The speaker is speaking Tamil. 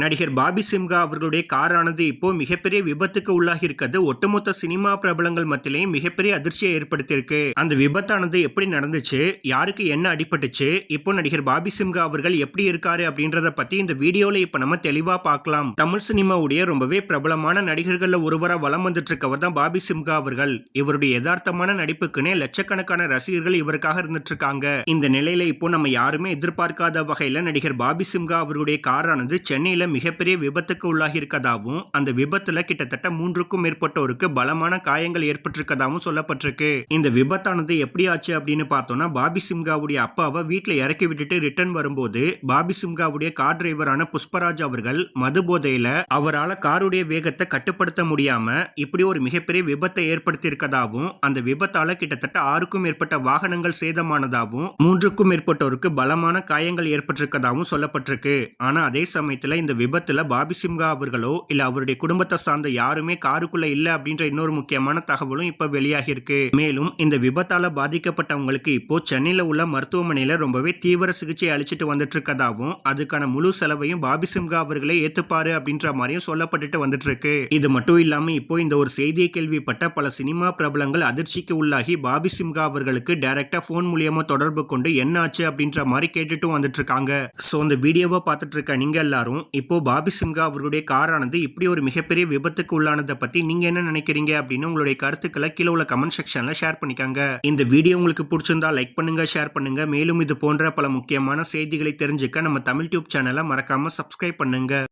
நடிகர் பாபி சிம்ஹா அவர்களுடைய காரானது இப்போ மிகப்பெரிய விபத்துக்கு உள்ளாகி இருக்கிறது ஒட்டுமொத்த சினிமா பிரபலங்கள் மத்தியிலையும் மிகப்பெரிய அதிர்ச்சியை ஏற்படுத்தியிருக்கு. அந்த விபத்தானது எப்படி நடந்துச்சு? யாருக்கு என்ன அடிபட்டுச்சு? இப்போ நடிகர் பாபி சிம்ஹா அவர்கள் எப்படி இருக்காரு அப்படின்றத பத்தி இந்த வீடியோல இப்ப நம்ம தெளிவா பார்க்கலாம். தமிழ் சினிமாவுடைய ரொம்பவே பிரபலமான நடிகர்கள்ல ஒருவரா வலம் வந்துட்டு இருக்கவர் தான் பாபி சிம்கா அவர்கள். இவருடைய யதார்த்தமான நடிப்புக்குன்னே லட்சக்கணக்கான ரசிகர்கள் இவருக்காக இருந்துட்டு இருக்காங்க இந்த நிலையில இப்போ நம்ம யாருமே எதிர்பார்க்காத வகையில நடிகர் பாபி சிம்ஹா அவர்களுடைய காரானது சென்னையில மிகப்பெரிய விபத்துக்கு உள்ளாகியிருக்கதாகவும் அந்த விபத்துல கிட்டத்தட்ட மூன்றுக்கும் மேற்பட்டோருக்கு பலமான காயங்கள் ஏற்பட்டிருக்கதாகவும் சொல்லப்பட்டிருக்கு. இந்த விபத்தானது எப்படி ஆச்சு அப்படின்னு பார்த்தோம்னா பாபி சிம்காவுடைய அப்பாவை வீட்டில் இறக்கி விட்டுட்டு ரிட்டர்ன் வரும்போது பாபி சிம்காவுடைய கார் டிரைவரான புஷ்பராஜ் அவர்கள் மது போதையில அவரால் காருடைய வேகத்தை கட்டுப்படுத்த முடியாம இப்படி ஒரு மிகப்பெரிய விபத்தை ஏற்படுத்தியிருக்கதாகவும் அந்த விபத்தால கிட்டத்தட்ட ஆறுக்கும் மேற்பட்ட வாகனங்கள் சேதமானதாகவும் மூன்றுக்கும் மேற்பட்டோருக்கு பலமான காயங்கள் ஏற்பட்டிருக்கதாகவும் சொல்லப்பட்டிருக்கு. ஆனா அதே சமயத்தில் இந்த விபத்துல பாபி சிம்ஹா அவர்களோ இல்ல அவருடைய குடும்பத்தை சார்ந்த யாருமே காருக்குள்ள இல்ல அப்படின்ற இன்னொரு முக்கியமான தகவலும் இப்ப வெளியாகி இருக்கு மேலும் இந்த விபத்தால பாதிக்கப்பட்டவங்களுக்கு இப்போ சென்னையில உள்ள மருத்துவமனையில ரொம்பவே தீவிர சிகிச்சை அளிச்சிட்டு வந்துட்டு இருக்கதாகவும் அதுக்கான முழு செலவையும் பாபி சிம்ஹா அவர்களே ஏத்துப்பாரு அப்படின்ற மாதிரியும் சொல்லப்பட்டுட்டு வந்துட்டு இருக்கு இது மட்டும் இல்லாம இப்போ இந்த ஒரு செய்தியை கேள்விப்பட்ட பல சினிமா பிரபலங்கள் அதிர்ச்சிக்கு உள்ளாகி பாபி சிம்ஹா அவர்களுக்கு டைரக்டா போன் மூலியமா தொடர்பு கொண்டு என்ன ஆச்சு அப்படின்ற மாதிரி கேட்டுட்டு வந்துட்டு இருக்காங்க ஸோ அந்த வீடியோவை பார்த்துட்டு இருக்க நீங்க எல்லாரும் இப்போது பாபி சிம்ஹா அவர்களுடைய காரானது இப்படி ஒரு மிகப்பெரிய விபத்துக்கு உள்ளானதை பற்றி நீங்கள் என்ன நினைக்கிறீங்க அப்படின்னு உங்களுடைய கருத்துக்களை கீழே உள்ள கமெண்ட் செக்ஷனில் ஷேர் பண்ணிக்காங்க. இந்த வீடியோ உங்களுக்கு பிடிச்சிருந்தா லைக் பண்ணுங்க ஷேர் பண்ணுங்க. மேலும் இது போன்ற பல முக்கியமான செய்திகளை தெரிஞ்சுக்க நம்ம தமிழ் டியூப் சேனலை மறக்காமல் சப்ஸ்கிரைப் பண்ணுங்க.